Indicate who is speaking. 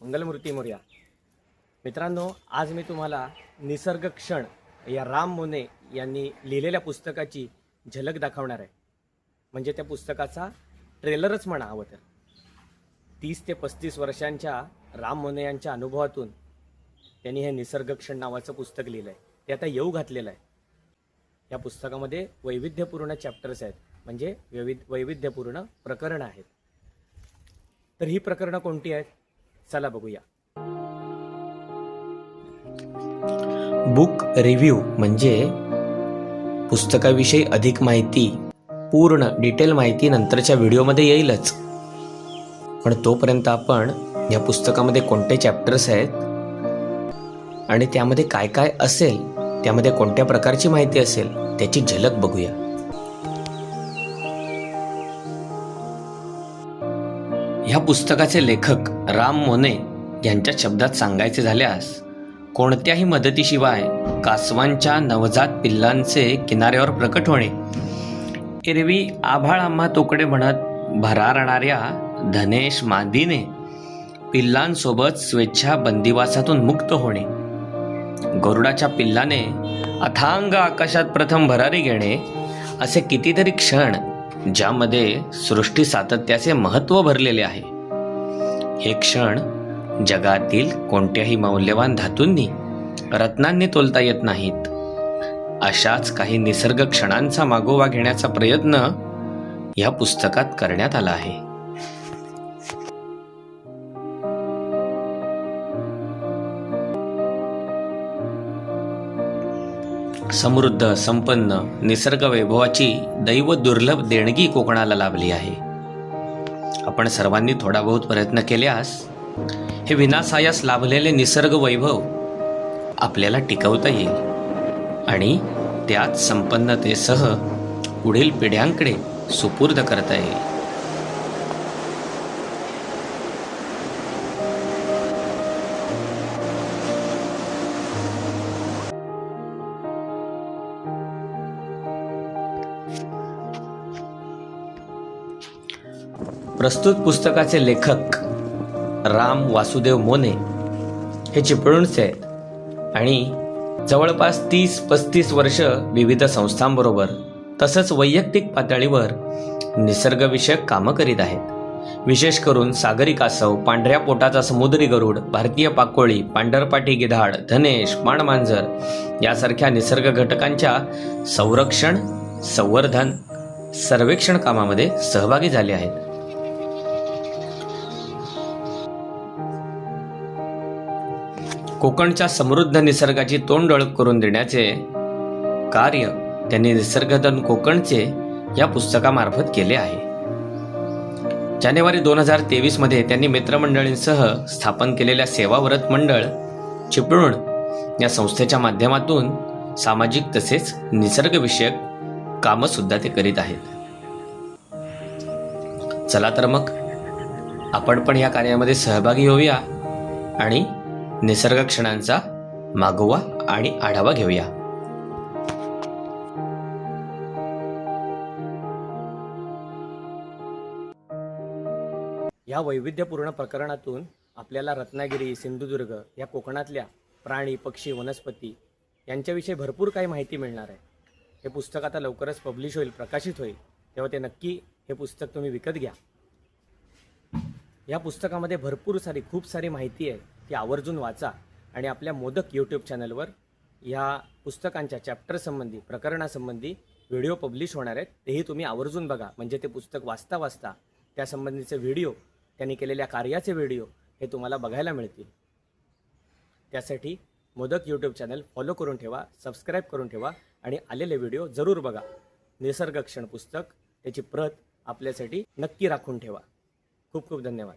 Speaker 1: मंगलमूर्ती मोर्या. मित्रांनो आज मी तुम्हाला निसर्ग क्षण या राम मोने यांनी लिहिलेल्या पुस्तकाची झलक दाखवणार आहे. म्हणजे त्या पुस्तकाचा ट्रेलरच म्हणा हवं तर. तीस ते पस्तीस वर्षांच्या राम मोने यांच्या अनुभवातून त्यांनी हे निसर्ग क्षण नावाचं पुस्तक लिहिलं आहे ते आता येऊ घातलेलं आहे. या पुस्तकामध्ये वैविध्यपूर्ण चॅप्टर्स आहेत. म्हणजे वैविध वैविध्यपूर्ण प्रकरणं आहेत. तर ही प्रकरणं कोणती आहेत? चला बघूया.
Speaker 2: बुक रिव्ह्यू म्हणजे पुस्तकाविषयी अधिक माहिती पूर्ण डिटेल माहिती नंतरच्या व्हिडिओमध्ये येईलच. पण तोपर्यंत आपण या पुस्तकामध्ये कोणते चॅप्टर्स आहेत आणि त्यामध्ये काय काय असेल त्यामध्ये कोणत्या प्रकारची माहिती असेल त्याची झलक बघूया. ह्या पुस्तकाचे लेखक राम मोने यांच्या शब्दात सांगायचे झाल्यास कोणत्याही मदतीशिवाय कासवांच्या नवजात पिल्लांचे किनाऱ्यावर प्रकट होणे एरवी आभाळ आम्हा तोकडे म्हणत भरारणाऱ्या धनेश मादीने पिल्लांसोबत स्वेच्छा बंदिवासातून मुक्त होणे गरुडाच्या पिल्लाने अथांग आकाशात प्रथम भरारी घेणे असे कितीतरी क्षण ज्यामध्ये सृष्टी सातत्याचे महत्त्व भरलेले आहे. हे क्षण जगातील कोणत्याही मौल्यवान धातूंनी रत्नांनी तोलता येत नाहीत. अशाच काही निसर्ग क्षणांचा मागोवा घेण्याचा प्रयत्न या पुस्तकात करण्यात आला आहे. समृद्ध संपन्न निसर्ग वैभवाची दैव दुर्लभ देणगी कोकणाला लाभली आहे. आपण सर्वांनी थोडा बहुत प्रयत्न केल्यास हे विनासायास लाभलेले निसर्ग वैभव आपल्याला टिकवता येईल आणि त्याच संपन्नतेसह पुढील पिढ्यांकडे सुपूर्द करता येईल. प्रस्तुत पुस्तकाचे लेखक राम वासुदेव मोने हे चिपळूणचे आहेत. आणि जवळपास तीस पस्तीस वर्ष विविध संस्थांबरोबर तसंच वैयक्तिक पातळीवर निसर्गविषयक कामं करीत आहेत. विशेष करून सागरी कासव पांढऱ्या पोटाचा समुद्री गरुड भारतीय पाकोळी पांढरपाटी गिधाड धनेश पाणमांजर यासारख्या निसर्ग घटकांच्या संरक्षण संवर्धन सर्वेक्षण कामामध्ये सहभागी झाले आहेत. कोकणच्या समृद्ध निसर्गाची तोंड ओळख करून देण्याचे कार्य त्यांनी निसर्गधन कोकणचे या पुस्तकामार्फत केले आहे. जानेवारी दोन हजार तेवीसमध्ये त्यांनी मित्रमंडळींसह स्थापन केलेल्या सेवाव्रत मंडळ चिपळूण या संस्थेच्या माध्यमातून सामाजिक तसेच निसर्गविषयक कामंसुद्धा ते करीत आहेत. चला तर मग आपण पण या कार्यामध्ये सहभागी होऊया आणि निसर्ग क्षणांचा मागोवा आणि आढावा घेऊया.
Speaker 1: या वैविध्यपूर्ण प्रकरणातून आपल्याला रत्नागिरी सिंधुदुर्ग या कोकणातल्या प्राणी पक्षी वनस्पती यांच्याविषयी भरपूर काही माहिती मिळणार आहे. हे पुस्तक आता लवकरच पब्लिश होईल प्रकाशित होईल. तेव्हा ते नक्की हे पुस्तक तुम्ही विकत घ्या. या पुस्तकामध्ये भरपूर सारी खूप सारी माहिती आहे. ती आवर्जून वाचा आणि आपल्या मोदक यूट्यूब चॅनलवर ह्या पुस्तकांच्या चॅप्टरसंबंधी प्रकरणासंबंधी व्हिडिओ पब्लिश होणार आहेत. तेही तुम्ही आवर्जून बघा. म्हणजे ते पुस्तक वाचता वाचता त्यासंबंधीचे व्हिडिओ त्यांनी केलेल्या कार्याचे व्हिडिओ हे तुम्हाला बघायला मिळतील. त्यासाठी मोदक यूट्यूब चॅनल फॉलो करून ठेवा सबस्क्राईब करून ठेवा आणि आलेले व्हिडिओ जरूर बघा. निसर्गक्षण पुस्तक त्याची प्रत आपल्यासाठी नक्की राखून ठेवा. खूप खूप धन्यवाद.